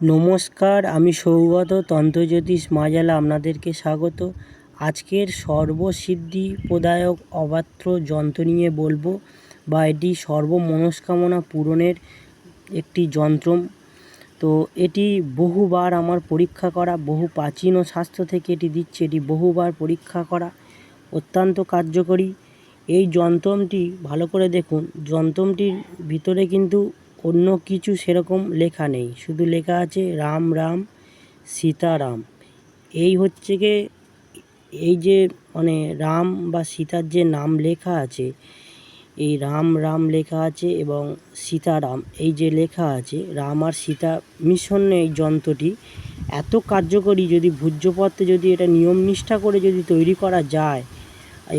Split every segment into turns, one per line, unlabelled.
নমস্কার, আমি সৌগত তন্ত্রজ্যোতিষ মাজালা, আপনাদেরকে স্বাগত। আজকের সর্বসিদ্ধি প্রদায়ক অবাত্র যন্ত্র নিয়ে বলব, বা এটি সর্ব মনস্কামনা পূরণের একটি যন্ত্র। তো এটি বহুবার আমার পরীক্ষা করা, বহু প্রাচীন ও শাস্ত্র থেকে এটি দিচ্ছে, এটি বহুবার পরীক্ষা করা অত্যন্ত কার্যকরী। এই যন্ত্রটি, ভালো করে দেখুন, যন্ত্রটির ভিতরে কিন্তু অন্য কিছু সেরকম লেখা নেই। শুধু লেখা আছে, রাম রাম, সীতারাম। এই হচ্ছে গিয়ে এই যে মানে রাম বা সীতার যে নাম লেখা আছে, এই রাম রাম লেখা আছে এবং সীতারাম, এই যে লেখা আছে, রাম আর সীতা মিশনে এই যন্ত্রটি, এত কার্যকরী যদি ভূজ্যপত্রে যদি এটা নিয়ম নিষ্ঠা করে যদি তৈরি করা যায়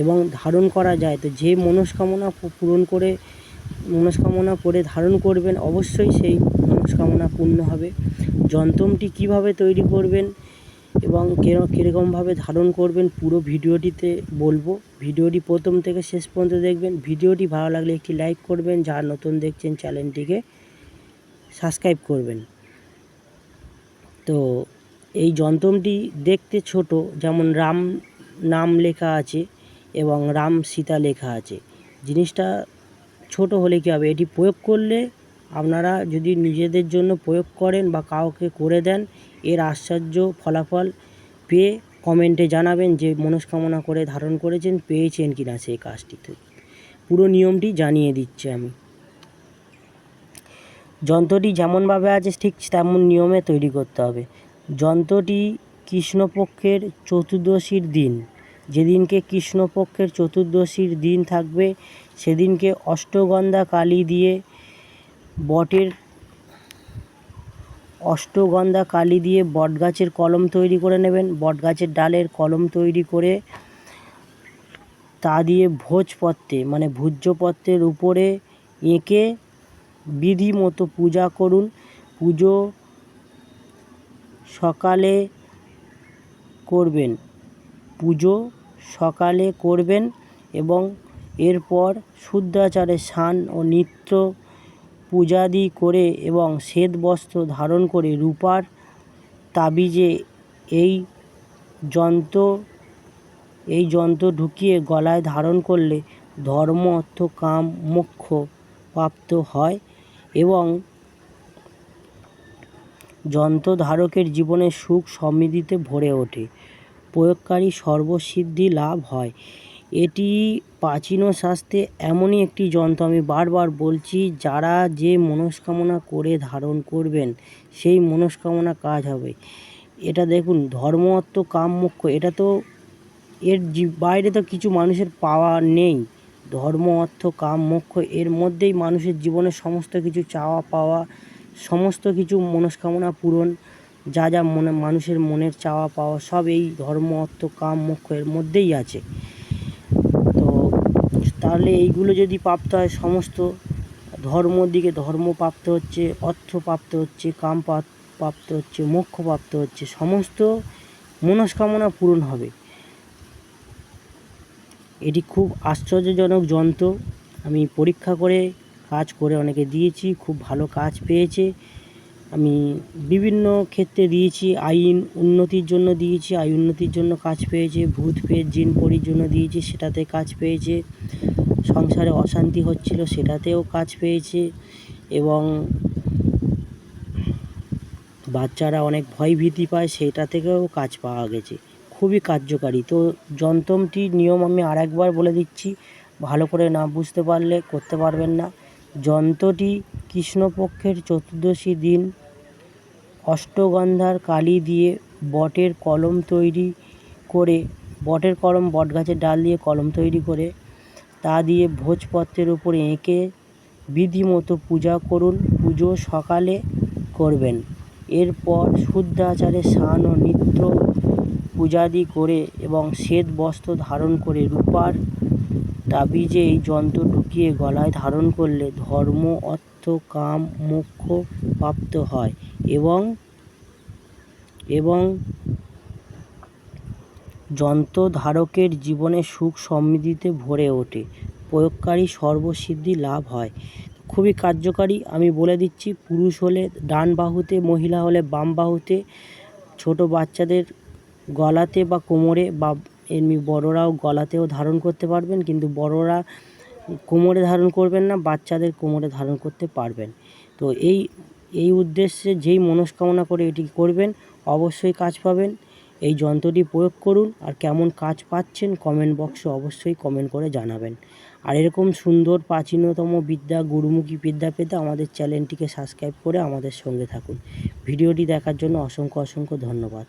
এবং ধারণ করা যায়, তো যে মনস্কামনা পূরণ করে মনস্কামনা করে ধারণ করবেন, অবশ্যই সেই মনস্কামনা পূর্ণ হবে। যন্ত্রটি কীভাবে তৈরি করবেন এবং কীরকমভাবে ধারণ করবেন পুরো ভিডিওটিতে বলব। ভিডিওটি প্রথম থেকে শেষ পর্যন্ত দেখবেন। ভিডিওটি ভালো লাগলে একটি লাইক করবেন। যারা নতুন দেখছেন চ্যানেলটিকে সাবস্ক্রাইব করবেন। তো এই যন্ত্রটি দেখতে ছোট, যেমন রাম নাম লেখা আছে এবং রাম সীতা লেখা আছে। জিনিসটা ছোট হলে কী হবে? এটি প্রয়োগ করলে আপনারা যদি নিজেদের জন্য প্রয়োগ করেন বা কাউকে করে দেন, এর আশ্চর্য ফলাফল পেয়ে কমেন্টে জানাবেন যে মনস্কামনা করে ধারণ করেছেন, পেয়েছেন কি না সেই কাজটিতে। পুরো নিয়মটি জানিয়ে দিচ্ছি আমি। যন্ত্রটি যেমনভাবে আছে, ঠিক তেমন নিয়মে তৈরি করতে হবে। যন্ত্রটি কৃষ্ণপক্ষের চতুর্দশীর দিন। যেদিনকে কৃষ্ণপক্ষের চতুর্দশীর দিন থাকবে, সেদিনকে অষ্টগন্ধা কালি দিয়ে, বটের অষ্টগন্ধা কালি দিয়ে বটগাছের কলম তৈরি করে নেবেন। বটগাছের ডালের কলম তৈরি করে তা দিয়ে ভোজপত্রে মানে ভূজ্যপত্রের উপরে এঁকে বিধি মতো পূজা করুন। পুজো সকালে করবেন। পুজো সকালে করবেন এবং এরপর শুদ্ধাচারে স্নান ও নিত্য পূজাদি করে এবং শ্বেত বস্ত্র ধারণ করে রূপার তাবিজে এই যন্ত্র এই যন্ত্র ঢুকিয়ে গলায় ধারণ করলে ধর্ম, অর্থ, কাম, মোক্ষ প্রাপ্ত হয় এবং যন্ত্রধারকের জীবনে সুখ সমৃদ্ধিতে ভরে ওঠে। প্রয়োগকারী সর্বসিদ্ধি লাভ হয়। এটি প্রাচীন শাস্ত্রে এমনই একটি যন্ত্র। আমি বারবার বলছি, যারা যে মনস্কামনা করে ধারণ করবেন, সেই মনস্কামনা কাজ হবে। এটা দেখুন, ধর্ম অর্থ কাম মোক্ষ এটা তো এর বাইরে তো কিছু মানুষের পাওয়া নেই। ধর্ম অর্থ কাম মোক্ষ এর মধ্যেই মানুষের জীবনের সমস্ত কিছু চাওয়া পাওয়া, সমস্ত কিছু মনস্কামনা পূরণ। যা যা মনে, মানুষের মনের চাওয়া পাওয়া সব এই ধর্ম, অর্থ, কাম এর মধ্যেই আছে। তো তাহলে এইগুলো যদি প্রাপ্ত হয় সমস্ত ধর্ম দিকে, ধর্ম প্রাপ্ত হচ্ছে, অর্থ প্রাপ্ত হচ্ছে, কাম প্রাপ্ত হচ্ছে, মোক্ষ প্রাপ্ত হচ্ছে, সমস্ত মনস্কামনা পূরণ হবে। এটি খুব আশ্চর্যজনক যন্ত্র। আমি পরীক্ষা করে কাজ করে অনেকে দিয়েছি, খুব ভালো কাজ পেয়েছে। আমি বিভিন্ন ক্ষেত্রে দিয়েছি, আইন উন্নতির জন্য দিয়েছি আয় উন্নতির জন্য কাজ পেয়েছে, ভূত পেয়ে জিন পরির জন্য দিয়েছি, সেটাতে কাজ পেয়েছে, সংসারে অশান্তি হচ্ছিল, সেটাতেও কাজ পেয়েছে, এবং বাচ্চারা অনেক ভয় ভীতি পায়, সেটা থেকেও কাজ পাওয়া গেছে, খুবই কার্যকারী। তো যন্ত্রটির নিয়ম আমি আরেকবার বলে দিচ্ছি, ভালো করে না বুঝতে পারলে করতে পারবেন না। যন্ত্রটি কৃষ্ণপক্ষের চতুর্দশী দিন অষ্টগন্ধার কালি দিয়ে বটের কলম তৈরি করে, বটের কলম বটগাছের ডাল দিয়ে কলম তৈরি করে, তা দিয়ে ভোজপত্রের উপরে এঁকে বিধিমতো পূজা করুন, পুজো সকালে করবেন। এরপর শুদ্ধাচারে স্নান ও নিত্য পূজাদি করে এবং শ্বেত বস্ত্র ধারণ করে রূপার তাবিজে এই যন্ত্র ঢুকিয়ে গলায় ধারণ করলে ধর্ম, অর্থ, কাম, মোক্ষ প্রাপ্ত হয় এবং এবং যন্ত্রধারকের জীবনে সুখ সমৃদ্ধিতে ভরে ওঠে। প্রয়োগকারী সর্বসিদ্ধি লাভ হয়। খুবই কার্যকারী। আমি বলে দিচ্ছি, পুরুষ হলে ডান বাহুতে, মহিলা হলে বাম বাহুতে, ছোট বাচ্চাদের গলাতে বা কোমরে বা এমনি বড়রাও গলাতেও ধারণ করতে পারবেন, কিন্তু বড়রা কোমরে ধারণ করবেন না, বাচ্চাদের কোমরে ধারণ করতে পারবেন। তো এই এই উদ্দেশ্যে যেই মনস্কামনা করে এটি করবেন, অবশ্যই কাজ পাবেন। এই যন্ত্রটি প্রয়োগ করুন, আর কেমন কাজ পাচ্ছেন কমেন্ট বক্সে অবশ্যই কমেন্ট করে জানাবেন। আর এরকম সুন্দর প্রাচীনতম বিদ্যা, গুরুমুখী বিদ্যা পেতে আমাদের চ্যানেলটিকে সাবস্ক্রাইব করে আমাদের সঙ্গে থাকুন। ভিডিওটি দেখার জন্য অসংখ্য অসংখ্য ধন্যবাদ।